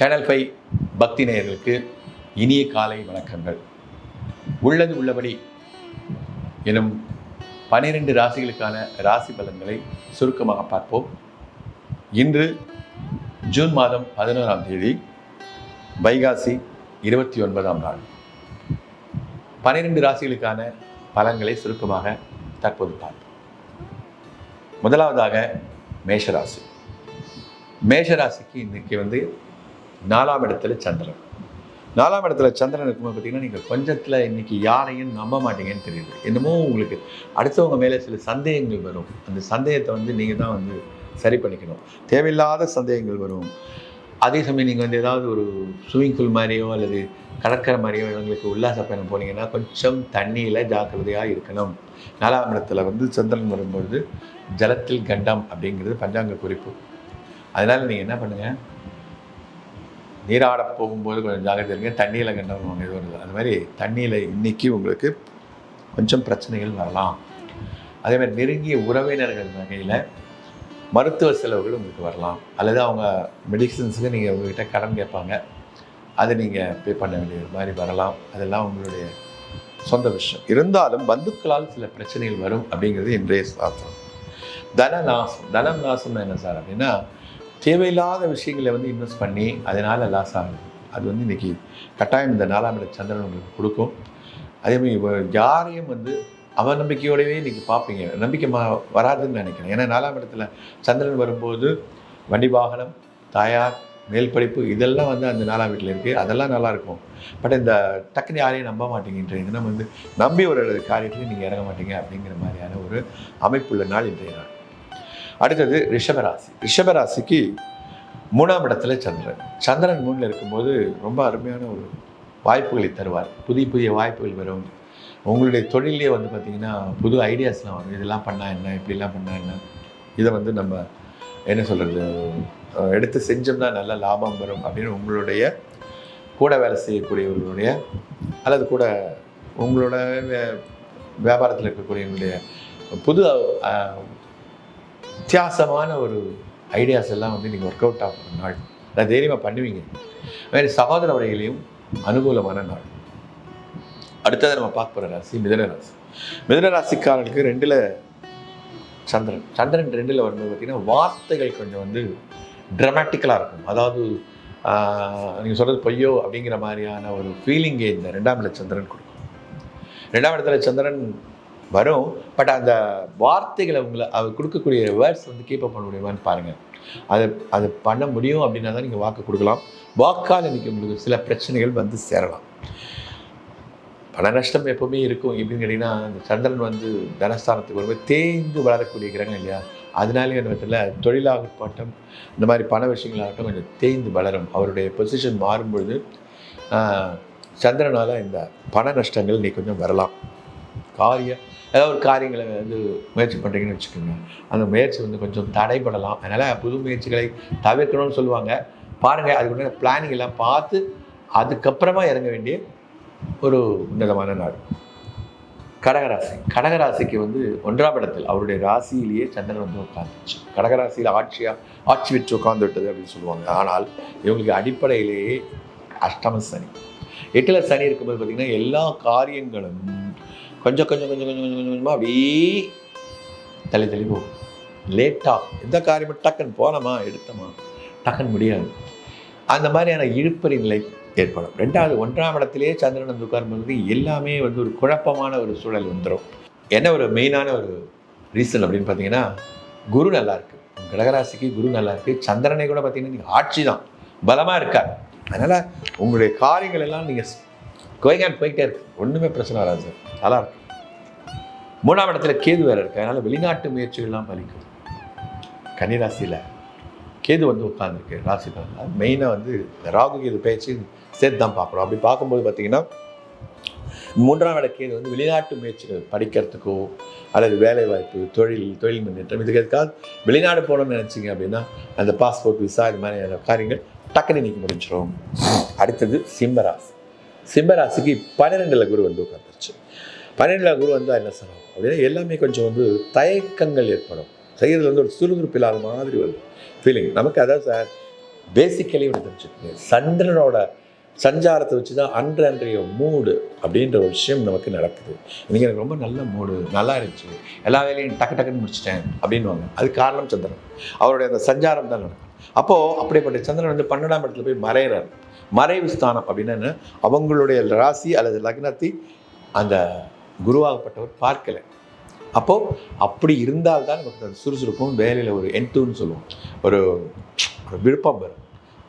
Channel five பக்தி நேயர்களுக்கு இனிய காலை வணக்கங்கள். உள்ளது உள்ளபடி எனும் பனிரெண்டு ராசிகளுக்கான ராசி பலன்களை சுருக்கமாக பார்ப்போம். இன்று ஜூன் மாதம் பதினோராம் தேதி வைகாசி இருபத்தி ஒன்பதாம் நாள். பனிரெண்டு ராசிகளுக்கான பலன்களை சுருக்கமாக தற்போது பார்ப்போம். முதலாவதாக மேஷராசி. மேஷராசிக்கு இன்றைக்கி வந்து நாலாம் இடத்துல சந்திரன். நாலாம் இடத்துல சந்திரன் இருக்கும்போது பார்த்தீங்கன்னா நீங்கள் கொஞ்சத்தில் இன்னைக்கு யாரையும் நம்ப மாட்டீங்கன்னு தெரியுது. என்னமோ உங்களுக்கு அடுத்தவங்க மேலே சில சந்தேகங்கள் வரும். அந்த சந்தேகத்தை வந்து நீங்கள் தான் வந்து சரி பண்ணிக்கணும். தேவையில்லாத சந்தேகங்கள் வரும். அதே சமயம் நீங்கள் வந்து ஏதாவது ஒரு ஸ்விம்மிங் பூல் மாதிரியோ அல்லது கடற்கரை மாதிரியோ இடங்களுக்கு உல்லாச பயணம் போனீங்கன்னா கொஞ்சம் தண்ணியில் ஜாக்கிரதையாக இருக்கணும். நாலாம் இடத்துல வந்து சந்திரன் வரும்பொழுது ஜலத்தில் கண்டம் அப்படிங்கிறது பஞ்சாங்க குறிப்பு. அதனால் நீங்கள் என்ன பண்ணுங்கள் நீராட போகும்போது கொஞ்சம் ஜாக்கிரதை இருங்க. தண்ணியில் கண்டவங்க இது வருது அந்த மாதிரி தண்ணியில் இன்றைக்கி உங்களுக்கு கொஞ்சம் பிரச்சனைகள் வரலாம். அதேமாதிரி நெருங்கிய உறவினர்கள் வகையில் மருத்துவ செலவுகள் உங்களுக்கு வரலாம். அல்லது அவங்க மெடிசின்ஸுக்கு நீங்கள் உங்ககிட்ட கடன் கேட்பாங்க. அதை நீங்கள் பே பண்ண வேண்டிய மாதிரி வரலாம். அதெல்லாம் உங்களுடைய சொந்த விஷயம். இருந்தாலும் பந்துக்களால் சில பிரச்சனைகள் வரும் அப்படிங்கிறது இன்றைய சாஸ்திரம். தன நாசம் தனம் நாசம்னா என்ன சார் அப்படின்னா தேவையில்லாத விஷயங்களை வந்து இன்வெஸ்ட் பண்ணி அதனால் லாஸ் ஆகுது. அது வந்து இன்றைக்கி கட்டாயம் இந்த நாலாம் இட சந்திரன் உங்களுக்கு கொடுக்கும். அதேமாதிரி இவ- யாரையும் வந்து அவநம்பிக்கையோடவே இன்றைக்கி பார்ப்பீங்க. நம்பிக்கை மா வராதுன்னு நினைக்கிறேன். ஏன்னா நாலாம் இடத்துல சந்திரன் வரும்போது வண்டி வாகனம் தாயார் மேல் படிப்பு இதெல்லாம் வந்து அந்த நாலாம் வீட்டில் இருக்குது அதெல்லாம் நல்லா இருக்கும். பட் இந்த டக்குனு யாரையும் நம்ப மாட்டேங்கின்ற நம்ம வந்து நம்பி ஒரு காரியத்தில் நீங்கள் இறங்க மாட்டீங்க அப்படிங்கிற மாதிரியான ஒரு அமைப்புள்ள நாள் இன்றைய நாள். அடுத்தது ரிஷபராசி. ரிஷபராசிக்கு மூணாம் இடத்துல சந்திரன். சந்திரன் மூணில் இருக்கும்போது ரொம்ப அருமையான ஒரு வாய்ப்புகளை தருவார். புதிய புதிய வாய்ப்புகள் வரும். உங்களுடைய தொழிலே வந்து பார்த்திங்கன்னா புது ஐடியாஸ்லாம் வரும். இதெல்லாம் பண்ணால் என்ன? இப்படிலாம் பண்ணால் என்ன? இதை வந்து நம்ம என்ன சொல்கிறது எடுத்து செஞ்சோம்னா நல்ல லாபம் வரும் அப்படின்னு உங்களுடைய கூட வேலை செய்யக்கூடியவர்களுடைய அல்லது கூட உங்களோட வியாபாரத்தில் இருக்கக்கூடியவங்களுடைய புது வித்தியாசமான ஒரு ஐடியாஸ் எல்லாம் வந்து நீங்கள் ஒர்க் அவுட் ஆகிற நாள். நான் தைரியமாக பண்ணுவீங்க. வேறு சகோதர வரையிலையும் அனுகூலமான நாள். அடுத்தது நம்ம பார்க்க போகிற ராசி மிதன ராசி. மிதன ராசிக்காரர்களுக்கு ரெண்டில் சந்திரன். சந்திரன் ரெண்டில் வரும்போது பார்த்தீங்கன்னா வார்த்தைகள் கொஞ்சம் வந்து ட்ரமாட்டிக்கலாக இருக்கும். அதாவது நீங்கள் சொல்கிறது பொய்யோ அப்படிங்கிற மாதிரியான ஒரு ஃபீலிங்கே இந்த ரெண்டாம் இடத்துல சந்திரன் கொடுக்கும். ரெண்டாம் இடத்துல சந்திரன் வரும். பட் அந்த வார்த்தைகளை உங்களை அவர் கொடுக்கக்கூடிய வேர்ட்ஸ் வந்து கீப் அப் பண்ண முடியுமான்னு பாருங்கள் அதை அது பண்ண முடியும் அப்படின்னா தான் நீங்கள் வாக்கு கொடுக்கலாம். வாக்கால் இன்னைக்கு உங்களுக்கு சில பிரச்சனைகள் வந்து சேரலாம். பண நஷ்டம் எப்பவுமே இருக்கும். எப்படின்னு கேட்டிங்கன்னா அந்த சந்திரன் வந்து தனஸ்தானத்துக்கு வரும்போது தேய்ந்து வளரக்கூடிய கிரகம் இல்லையா? அதனாலே இடத்துல தொழிலாகட்டும் இந்த மாதிரி பண விஷயங்களாகட்டும் கொஞ்சம் தேய்ந்து வளரும். அவருடைய பொசிஷன் மாறும்பொழுது சந்திரனால் சந்திரனால இந்த பண நஷ்டங்கள் இன்றைக்கி கொஞ்சம் வரலாம். காரியம் ஏதாவது ஒரு காரியங்களை வந்து முயற்சி பண்ணுறீங்கன்னு வச்சுக்கோங்க. அந்த முயற்சி வந்து கொஞ்சம் தடைபடலாம். அதனால் புது முயற்சிகளை தவிர்க்கணும்னு சொல்லுவாங்க. பாருங்கள் அதுக்கு பிளானிங் எல்லாம் பார்த்து அதுக்கப்புறமா இறங்க வேண்டிய ஒரு உன்னதமான நாடு கடகராசி. கடகராசிக்கு வந்து ஒன்றாம் இடத்தில் அவருடைய ராசியிலேயே சந்திரன் வந்து உட்காந்துச்சு கடகராசியில் ஆட்சியாக ஆட்சி விட்டு உட்கார்ந்து விட்டது அப்படின்னு சொல்லுவாங்க. ஆனால் இவங்களுக்கு அடிப்படையிலேயே அஷ்டம சனி. எட்டில் சனி இருக்கும்போது பார்த்திங்கன்னா எல்லா காரியங்களும் கொஞ்சம் கொஞ்சம் கொஞ்சம் கொஞ்சம் கொஞ்சம் கொஞ்சமாக அப்படியே தள்ளி தள்ளி போகும் லேட்டாக எந்த காரியமும் டக்குன்னு போனோமா எடுத்தோமா? டக்குன்னு முடியாது. அந்த மாதிரியான இழுப்பறி நிலை ஏற்படும். ரெண்டாவது ஒன்றாம் இடத்திலேயே சந்திரன் வந்து உட்காரும்போது எல்லாமே வந்து ஒரு குழப்பமான ஒரு சூழல் வந்துடும் என்ன ஒரு மெயினான ஒரு ரீசன் அப்படின்னு பார்த்தீங்கன்னா குரு நல்லா இருக்கு. கடகராசிக்கு குரு நல்லா இருக்கு. சந்திரனை கூட பார்த்தீங்கன்னா நீங்கள் ஆட்சி தான் பலமாக இருக்கார். அதனால் உங்களுடைய காரியங்கள் எல்லாம் நீங்கள் கோயிங் அண்ட் போயிட்டே இருக்கு. ஒன்றுமே பிரச்சனை வராது சார். நல்லா இருக்கு. மூணாம் இடத்துல கேது வேறு இருக்கு. அதனால் வெளிநாட்டு முயற்சிகள்லாம் பலிக்கும் கன்னிராசியில் கேது வந்து உட்காந்துருக்கு ராசி பலனில் மெயினாக வந்து ராகு கேது பேச்சு சேர்த்து தான் பார்க்குறோம். அப்படி பார்க்கும்போது பார்த்தீங்கன்னா மூன்றாம் இட கேது வந்து வெளிநாட்டு முயற்சிகள் படிக்கிறதுக்கோ அல்லது வேலை வாய்ப்பு தொழில் தொழில் முன்னேற்றம் இதுக்கு எதுக்காக வெளிநாடு போகணும்னு நினச்சிங்க அப்படின்னா அந்த பாஸ்போர்ட் விசா இது மாதிரியான காரியங்கள் டக்குன்னு இன்னைக்கு முடிஞ்சிடும் அடுத்தது சிம்மராசி சிம்மராசிக்கு பன்னிரெண்டில் குரு வந்து உட்காந்துருச்சு பன்னிரெண்டில் குரு வந்தால் என்ன சொல்லணும் அப்படின்னா எல்லாமே கொஞ்சம் வந்து தயக்கங்கள் ஏற்படும். செய்கிறதுல வந்து ஒரு சுறுசுறுப்பு இல்லாத மாதிரி வரும் ஃபீலிங் நமக்கு அதாவது சார் பேசிக்கலி ஒன்று தெரிஞ்சுக்கோங்க. சந்திரனோட சஞ்சாரத்தை வச்சு தான் அன்று அன்றைய மூடு அப்படின்ற ஒரு விஷயம் நமக்கு நடக்குது. இன்றைக்கி எனக்கு ரொம்ப நல்ல மூடு நல்லா இருந்துச்சு. எல்லா வேலையும் டக்கு டக்குன்னு முடிச்சிட்டேன் அப்படின்வாங்க அது காரணம் சந்திரன். அவருடைய அந்த சஞ்சாரம் தான் நடக்கும். அப்போது அப்படிப்பட்ட சந்திரன் வந்து பன்னெண்டாம் இடத்துல போய் மறையிறாரு. மறைவு ஸ்தானம் அப்படின்னா என்ன? அவங்களுடைய ராசி அல்லது லக்னத்தை அந்த குருவாகப்பட்டவர் பார்க்கலை. அப்போது அப்படி இருந்தால்தான் நமக்கு அந்த சுறுசுறுப்பும் வேலையில் ஒரு என்டூன்னு சொல்லுவோம். ஒரு ஒரு விருப்பம் வரும்.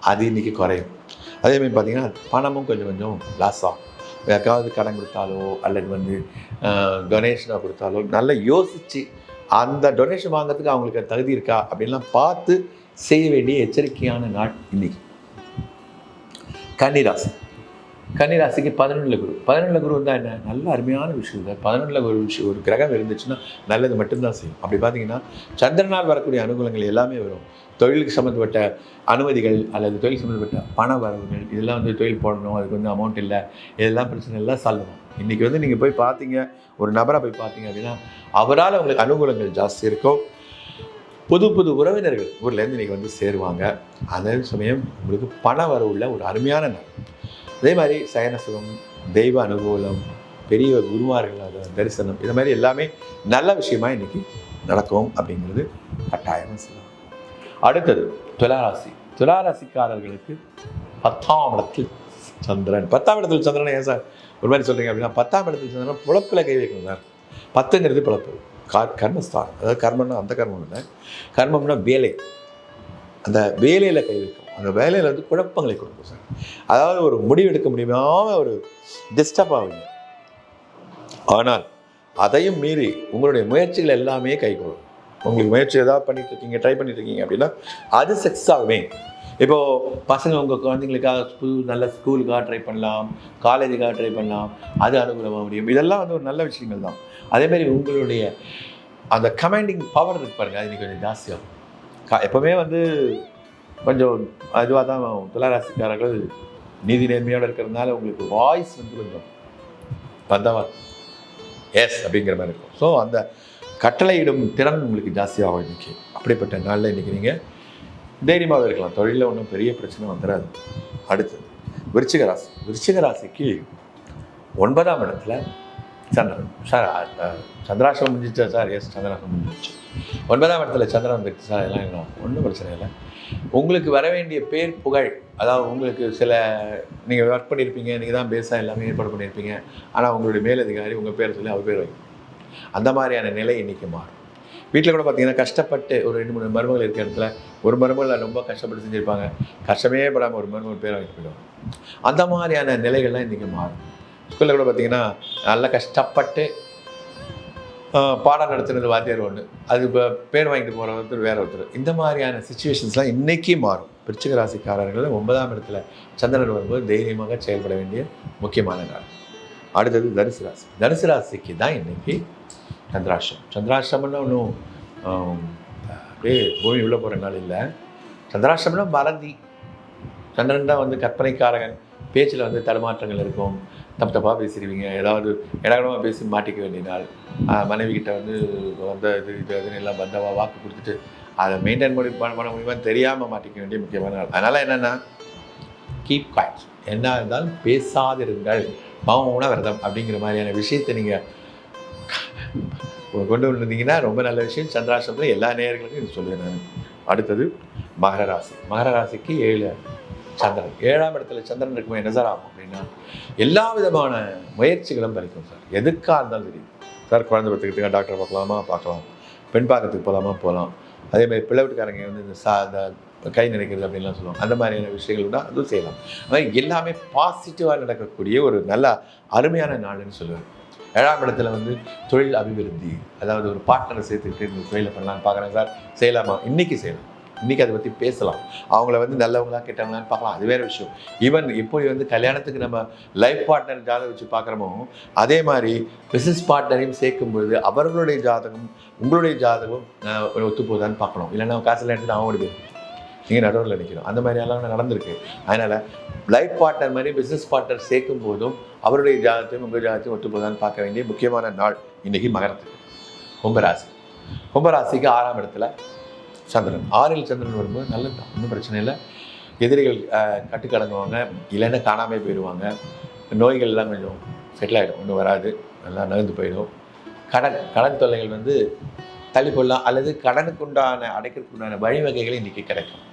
அது இன்னைக்கு குறையும். அதேமாதிரி பார்த்திங்கன்னா பணமும் கொஞ்சம் கொஞ்சம் லாஸ் ஆகும். யாருக்காவது கடன் கொடுத்தாலோ அல்லது வந்து டொனேஷனாக கொடுத்தாலோ நல்லா யோசித்து அந்த டொனேஷன் வாங்குறதுக்கு அவங்களுக்கு தகுதி இருக்கா அப்படின்லாம் பார்த்து செய்ய வேண்டிய எச்சரிக்கையான நாள் இன்றைக்கி கன்னிராசி. கன்னிராசிக்கு பதினொன்றில் குரு. பதினொன்றில் குரு வந்தால் என்ன? நல்ல அருமையான விஷயம் சார் பதினொன்றில் ஒரு விஷயம் ஒரு கிரகம் இருந்துச்சுன்னா நல்லது மட்டும்தான் செய்யும். அப்படி பார்த்தீங்கன்னா சந்திரனால் வரக்கூடிய அனுகூலங்கள் எல்லாமே வரும். தொழிலுக்கு சம்மந்தப்பட்ட அனுமதிகள் அல்லது தொழில் சம்மந்தப்பட்ட பண வரவுகள் இதெல்லாம் வந்து தொழில் போடணும். அதுக்கு வந்து அமௌண்ட் இல்லை. இதெல்லாம் பிரச்சனை எல்லாம் சால்வ் இன்றைக்கி வந்து நீங்கள் போய் பார்த்தீங்க ஒரு நபரை போய் பார்த்தீங்க அப்படின்னா அவரால் உங்களுக்கு அனுகூலங்கள் ஜாஸ்தி இருக்கும். புது புது உறவினர்கள். ஊர்லேருந்து இன்றைக்கி வந்து சேருவாங்க. அதே சமயம் உங்களுக்கு பண வரவுள்ள ஒரு அருமையான நாள். அதே மாதிரி சயன சுகம் தெய்வ அனுகூலம் பெரிய குருமார்கள் தரிசனம் இது மாதிரி எல்லாமே நல்ல விஷயமா இன்னைக்கு நடக்கும் அப்படிங்கிறது கட்டாயமாக சொல்லலாம் அடுத்தது துளாராசி. துளாராசிக்காரர்களுக்கு பத்தாம் இடத்தில் சந்திரன். பத்தாம் இடத்தில் சந்திரன் ஏன் சார்? ஒரு மாதிரி சொல்கிறீங்க அப்படின்னா பத்தாம் இடத்தில் சந்திரன் புழப்பில் கை வைக்கணும் சார். பத்துங்கிறது பிழப்பு கார் கர்மஸ்தானம் அதாவது கர்மம்னா அந்த கர்மம் இல்லை கர்மம்னா வேலை. அந்த வேலையில் கை வைக்கும். அந்த வேலையில் வந்து குழப்பங்களை கொடுக்கும் சார். அதாவது ஒரு முடிவு எடுக்க முடியாமல் ஒரு டிஸ்டர்ப் ஆகுங்க ஆனால் அதையும் மீறி உங்களுடைய முயற்சிகள் எல்லாமே கைகொள்ளும் உங்களுக்கு முயற்சி ஏதாவது பண்ணிட்டு இருக்கீங்க ட்ரை பண்ணிட்டு இருக்கீங்க அப்படின்னா அது சக்ஸஸ் ஆகுமே. இப்போது பசங்க உங்கள் குழந்தைங்களுக்காக புது நல்ல ஸ்கூலுக்காக ட்ரை பண்ணலாம் காலேஜுக்காக ட்ரை பண்ணலாம். அது அனுகூலமாக முடியும். இதெல்லாம் வந்து ஒரு நல்ல விஷயங்கள் தான். அதேமாரி உங்களுடைய அந்த கமாண்டிங் பவர் இருக்கு பாருங்கள் அது இன்றைக்கி கொஞ்சம் ஜாஸ்தியாகும் கா- எப்போவுமே வந்து கொஞ்சம் அதுவாக தான் துளாராசிக்காரர்கள் நீதி நேர்மையோடு இருக்கிறதுனால உங்களுக்கு வாய்ஸ் வந்து கொஞ்சம் பந்தவா எஸ் அப்படிங்கிற மாதிரி இருக்கும். ஸோ அந்த கட்டளையிடும் திறன் உங்களுக்கு ஜாஸ்தியாகும் இன்றைக்கி அப்படிப்பட்ட நாளில் இன்றைக்கி நீங்கள் தைரியமாகவே இருக்கலாம். தொழிலில் ஒன்றும் பெரிய பிரச்சனை வந்துடாது அடுத்தது விருச்சிக ராசி. விருச்சிக ராசிக்கு ஒன்பதாம் இடத்துல சந்திரன். சார் சந்திராசம் முடிஞ்சிச்சா சார்? எஸ் சந்திராசம் முடிஞ்சிச்சு. ஒன்பதாம் இடத்துல சந்திரன் இருக்கு சார். எல்லாம் என்ன ஒன்றும் பிரச்சனை இல்லை. உங்களுக்கு வர வேண்டிய பேர் புகழ். அதாவது உங்களுக்கு சில நீங்கள் ஒர்க் பண்ணியிருப்பீங்க நீங்கள் தான் பேஸாக எல்லாமே ஏற்பாடு பண்ணியிருப்பீங்க ஆனால் உங்களுடைய மேலதிகாரி உங்கள் பேரை சொல்லி அவர் பேர் வைக்கும். அந்த மாதிரியான நிலை இன்னைக்கு மாறும். வீட்டில் கூட பார்த்தீங்கன்னா கஷ்டப்பட்டு ஒரு ரெண்டு மூணு மருமகள் இருக்க இடத்துல ஒரு மருமகள் ரொம்ப கஷ்டப்பட்டு செஞ்சுருப்பாங்க. கஷ்டமே படாமல் ஒரு மருமகள் பேர் வாங்கிட்டு போயிடுவாங்க. அந்த மாதிரியான நிலைகள்லாம் இன்றைக்கி மாறும் ஸ்கூலில் கூட பார்த்தீங்கன்னா நல்லா கஷ்டப்பட்டு பாடம் நடத்துனது வாத்தியார் ஒன்று அது இப்போ பேர் வாங்கிட்டு போகிற ஒருத்தர் வேற ஒருத்தர். இந்த மாதிரியான சுச்சுவேஷன்ஸ்லாம் இன்றைக்கி மாறும். விருச்சிக ராசிக்காரர்கள் ஒன்பதாம் இடத்துல சந்திரன் வரும்போது தைரியமாக செயல்பட வேண்டிய முக்கியமான நாள். அடுத்தது தனுசு ராசி. தனுசு ராசிக்கு தான் இன்றைக்கி சந்திராஷ்டம் சந்திராஷ்டமம்னா ஒன்றும் அப்படியே பூமி உள்ளே போகிற நாள் இல்லை. சந்திராஷ்டம்னா மறதி. சந்திரன் தான் வந்து கற்பனைக்காரகன். பேச்சில் வந்து தடுமாற்றங்கள் இருக்கும். தப்பு தப்பாக பேசிடுவீங்க ஏதாவது இடகடமாக பேசி மாட்டிக்க வேண்டிய நாள். மனைவி கிட்ட வந்து வந்த இது இது அதுன்னு எல்லாம் பந்தவா வாக்கு கொடுத்துட்டு அதை மெயின்டைன் பண்ணி பண்ண பண்ண முடியுமான்னு தெரியாமல் மாட்டிக்க வேண்டிய முக்கியமான நாள். அதனால் என்னென்னா கீப் காய்ட் என்ன இருந்தாலும் பேசாதிருங்கள். மௌன விரதம் அப்படிங்கிற மாதிரியான விஷயத்தை நீங்கள் கொண்டு வந்திருந்தீங்கன்னா ரொம்ப நல்ல விஷயம். சந்திராசிரமத்தில் எல்லா நேயர்களுக்கும் இது சொல்லுவேன் நான் அடுத்தது மகர ராசி. மகர ராசிக்கு ஏழு சந்திரன். ஏழாம் இடத்துல சந்திரன் இருக்கும்போது என்ன சார் ஆகும் அப்படின்னா எல்லா விதமான முயற்சிகளும் பறிக்கும் சார். எதுக்காக இருந்தாலும் சரி. சார் குழந்தை பத்துக்கிட்டு டாக்டர் பார்க்கலாமா? பார்க்கலாம். பெண் பார்க்கறதுக்கு போகலாமா போகலாம். அதே மாதிரி பிள்ளை வீட்டுக்காரங்க வந்து இந்த சா இந்த கை நினைக்கிறது அப்படின்லாம் சொல்லுவாங்க. அந்த மாதிரியான விஷயங்கள் தான் அதுவும் செய்யலாம். அது மாதிரி எல்லாமே பாசிட்டிவாக நடக்கக்கூடிய ஒரு நல்ல அருமையான நாடுன்னு சொல்லுவேன். ஏழாம் இடத்துல வந்து தொழில் அபிவிருத்தி அதாவது ஒரு பார்ட்னரை சேர்த்துக்கிட்டு இந்த தொழிலை பண்ணலாம்னு பார்க்குறேன் சார். செய்யலாமா? இன்னைக்கு செய்யலாம். இன்றைக்கி அதை பற்றி பேசலாம். அவங்கள வந்து நல்லவங்களா கெட்டவங்களான்னு பார்க்கலாம். அது வேறு விஷயம். ஈவன் இப்போ வந்து கல்யாணத்துக்கு நம்ம லைஃப் பார்ட்னர் ஜாதகம் வச்சு பார்க்குறோமோ அதே மாதிரி பிஸ்னஸ் பார்ட்னரையும் சேர்க்கும் பொழுது அவர்களுடைய ஜாதகம் உங்களுடைய ஜாதகம் ஒத்து போதான்னு பார்க்கணும். இல்லைன்னா காசில் எடுத்துட்டு அவங்களுடைய நீங்கள் நடுவில் நிற்கணும் அந்த மாதிரி எல்லாம் நடந்திருக்கு. அதனால் லைஃப் பார்ட்னர் மாதிரி பிஸ்னஸ் பார்ட்னர் சேர்க்கும் போதும் அவருடைய ஜாதகத்தையும் உங்கள் ஜாதகத்தையும் ஒத்து போதான்னு பார்க்க வேண்டிய முக்கியமான நாள் இன்றைக்கி மகரத்துக்கு. கும்பராசி கும்பராசிக்கு ஆறாம் இடத்துல சந்திரன். ஆறில் சந்திரன் வரும்போது நல்லது தான் ஒன்றும் பிரச்சனை இல்லை. எதிரிகள் கட்டுக்கடங்குவாங்க. இல்லைன்னா காணாமல் போயிடுவாங்க நோய்கள்லாம் கொஞ்சம் செட்டில் ஆகிடும் ஒன்றும் வராது. நல்லா நகர்ந்து போயிடும். கடன் கடன் தொல்லைகள் வந்து தள்ளி அல்லது கடனுக்குண்டான அடைக்கிறதுக்குண்டான அடைக்கிறதுக்கு உண்டான வழிவகைகள் இன்றைக்கி கிடைக்கும்.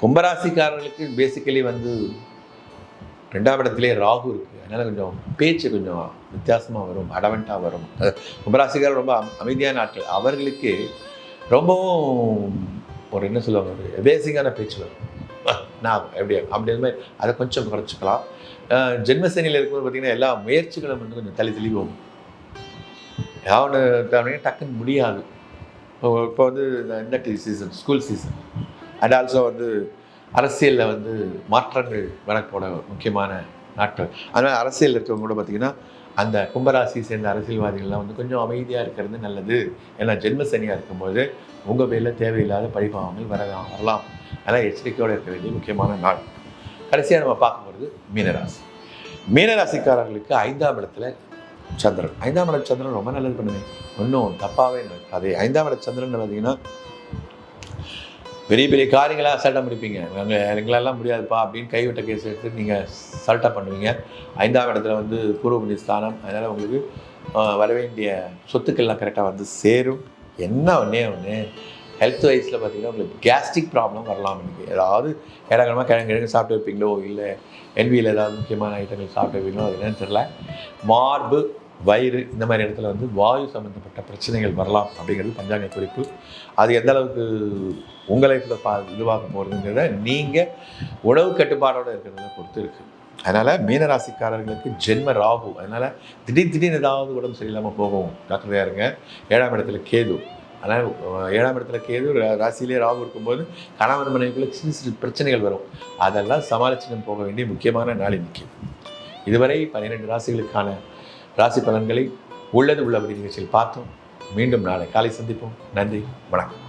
கும்பராசிக்காரர்களுக்கு பேசிக்கலி வந்து ரெண்டாம் இடத்துலேயே ராகு இருக்குது அதனால் கொஞ்சம் பேச்சு கொஞ்சம் வித்தியாசமாக வரும் அடவெண்ட்டாக வரும். அஹ் கும்பராசிக்காரர் ரொம்ப அமைதியான ஆட்கள். அவர்களுக்கு ரொம்பவும் ஒரு என்ன சொல்லுவாங்க ஒரு பேசிக்கான பேச்சு வரும். நான் எப்படி? அப்படி அந்த மாதிரி அதை கொஞ்சம் குறைச்சிக்கலாம். ஜென்மசேனியில் இருக்கும்போது பார்த்திங்கன்னா எல்லா முயற்சிகளும் வந்து கொஞ்சம் தள்ளி தள்ளி போகும். ஏதாவது டக்குன்னு முடியாது. இப்போ இப்போ வந்து இந்த season school season and also வந்து அரசியலில் வந்து மாற்றங்கள் வரக்கூட முக்கியமான நாட்கள். அதனால் அரசியல் இருக்கவங்க கூட பார்த்திங்கன்னா அந்த கும்பராசி சேர்ந்த அரசியல்வாதிகள்லாம் வந்து கொஞ்சம் அமைதியாக இருக்கிறது நல்லது. ஏன்னா ஜென்ம சனியாக இருக்கும்போது உங்கள் பேரில் தேவையில்லாத பழிபாவங்கள் வரலாம் வரலாம். அதனால் எச்சரிக்கையோடு இருக்க வேண்டிய முக்கியமான நாள். கடைசியாக நம்ம பார்க்கும்பொழுது மீனராசி. மீனராசிக்காரர்களுக்கு ஐந்தாம் இடத்துல சந்திரன். ஐந்தாம் இட சந்திரன் ரொம்ப நல்லது பண்ணுவேன் ஒன்றும் தப்பாகவே நடக்காது ஐந்தாம் இட சந்திரன் பார்த்தீங்கன்னா பெரிய பெரிய காரியங்களாக அசால்ட்டாக முடிப்பீங்க. நாங்கள் எங்களெல்லாம் முடியாதுப்பா அப்படின்னு கைவிட்ட கேஸ் எடுத்து நீங்கள் சல்ட்டாக பண்ணுவீங்க. ஐந்தாம் இடத்துல வந்து பூர்வ புண்ணிய ஸ்தானம். அதனால் உங்களுக்கு வர வேண்டிய சொத்துக்கள்லாம் கரெக்டாக வந்து சேரும். என்ன ஒன்றே ஒன்று ஹெல்த் வைஸில் பார்த்தீங்கன்னா உங்களுக்கு கேஸ்ட்ரிக் ப்ராப்ளம் வரலாம் எனக்கு ஏதாவது இடக்கிழமை கிழங்கு கிழங்கு சாப்பிட்டு வைப்பீங்களோ இல்லை என்வியில் ஏதாவது முக்கியமான ஐட்டங்கள் சாப்பிட்டு வைப்பீங்களோ அது என்னன்னு தெரில மார்பு வயிறு இந்த மாதிரி இடத்துல வந்து வாயு சம்மந்தப்பட்ட பிரச்சனைகள் வரலாம் அப்படிங்கிறது பஞ்சாங்க குறிப்பு. அது எந்த அளவுக்கு உங்கள் லைஃப்பில் பா இதுவாக போகிறதுங்கிறத நீங்கள் உணவு கட்டுப்பாடோடு இருக்கிறத பொறுத்து இருக்குது அதனால் மீனராசிக்காரர்களுக்கு ஜென்ம ராகு அதனால் திடீர் திடீர்னு ஏதாவது உடம்பு சரியில்லாமல் போகும். டாக்டர் யாருங்க ஏழாம் இடத்துல கேது. அதனால் ஏழாம் இடத்துல கேது ராசியிலே ராகு இருக்கும்போது கணவன் மனைவிக்குள்ள சின்ன சின்ன பிரச்சனைகள் வரும். அதெல்லாம் சமாளிச்சுட்டு போக வேண்டிய முக்கியமான நாள் இன்றைக்கி இதுவரை பன்னிரெண்டு ராசிகளுக்கான ராசி பலன்களை உள்ளது உள்ளபடி நிகழ்ச்சியில் பார்த்தோம். மீண்டும் நாளை காலை சந்திப்போம். நன்றி. வணக்கம்.